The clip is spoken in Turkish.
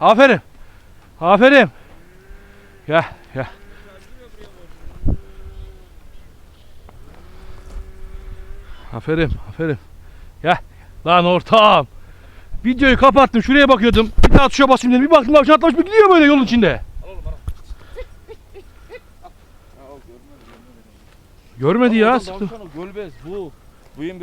Aferin. Aferin. Ya, ya. Aferin aferin. Ya Lan ortağım. Videoyu kapattım. Şuraya bakıyordum. Bir daha tuşa basayım dedim. Bir baktım tavşan atlamış bir gidiyor böyle yolun içinde. Görmedi ya. sıktım. Gölbez bu. Buyum